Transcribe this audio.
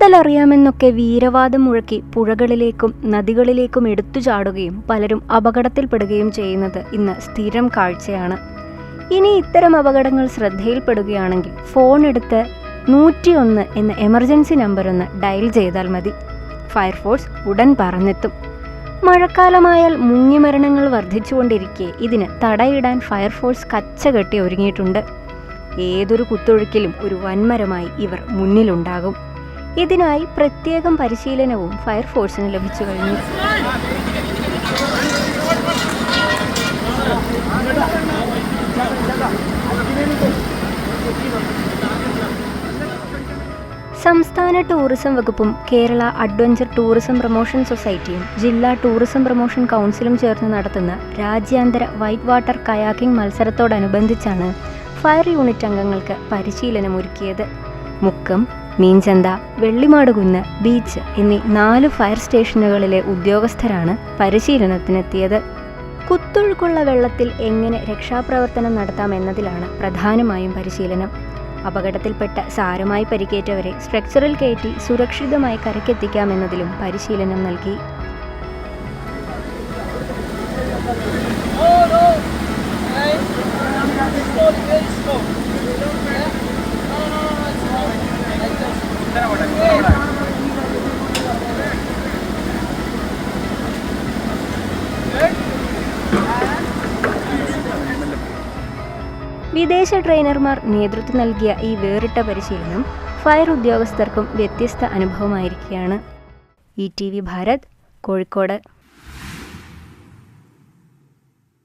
നീന്തലറിയാമെന്നൊക്കെ വീരവാദം മുഴക്കി പുഴകളിലേക്കും നദികളിലേക്കും എടുത്തു ചാടുകയും പലരും അപകടത്തിൽപ്പെടുകയും ചെയ്യുന്നത് ഇന്ന് സ്ഥിരം കാഴ്ചയാണ്. ഇനി ഇത്തരം അപകടങ്ങൾ ശ്രദ്ധയിൽപ്പെടുകയാണെങ്കിൽ ഫോൺ എടുത്ത് നൂറ്റിയൊന്ന് എന്ന എമർജൻസി നമ്പർ ഒന്ന് ഡയൽ ചെയ്താൽ മതി. ഫയർഫോഴ്സ് ഉടൻ പറന്നെത്തും മഴക്കാലമായാൽ മുങ്ങിമരണങ്ങൾ വർദ്ധിച്ചുകൊണ്ടിരിക്കെ ഇതിന് തടയിടാൻ ഫയർഫോഴ്സ് കച്ചകെട്ടി ഒരുങ്ങിയിട്ടുണ്ട്. ഏതൊരു കുത്തൊഴുക്കിലും ഒരു വൻമരമായി ഇവർ മുന്നിലുണ്ടാകും. ഇതിനായി പ്രത്യേകം പരിശീലനവും ഫയർഫോഴ്സിന് ലഭിച്ചു കഴിഞ്ഞു. സംസ്ഥാന ടൂറിസം വകുപ്പും കേരള അഡ്വഞ്ചർ ടൂറിസം പ്രൊമോഷൻ സൊസൈറ്റിയും ജില്ലാ ടൂറിസം പ്രൊമോഷൻ കൗൺസിലും ചേർന്ന് നടത്തുന്ന രാജ്യാന്തര വൈറ്റ് വാട്ടർ കയാക്കിംഗ് മത്സരത്തോടനുബന്ധിച്ചാണ് ഫയർ യൂണിറ്റ് അംഗങ്ങൾക്ക് പരിശീലനം ഒരുക്കിയത് മുക്കം മീൻചന്ത വെള്ളിമാടുകുന്ന് ബീച്ച് എന്നീ നാല് ഫയർ സ്റ്റേഷനുകളിലെ ഉദ്യോഗസ്ഥരാണ് പരിശീലനത്തിനെത്തിയത്. കുത്തൊഴുക്കുള്ള വെള്ളത്തിൽ എങ്ങനെ രക്ഷാപ്രവർത്തനം നടത്താം എന്നതിലാണ് പ്രധാനമായും പരിശീലനം. അപകടത്തിൽപ്പെട്ട സാരമായി പരിക്കേറ്റവരെ സ്ട്രക്ചറിൽ കയറ്റി സുരക്ഷിതമായി കരക്കെത്തിക്കാമെന്നതിലും പരിശീലനം നൽകി. വിദേശ ട്രെയിനർമാർ നേതൃത്വം നൽകിയ ഈ വേറിട്ട പരിശീലനം ഫയർ ഉദ്യോഗസ്ഥർക്കും വ്യത്യസ്ത അനുഭവമായിരിക്കുകയാണ്. E T V Bharat Kozhikode.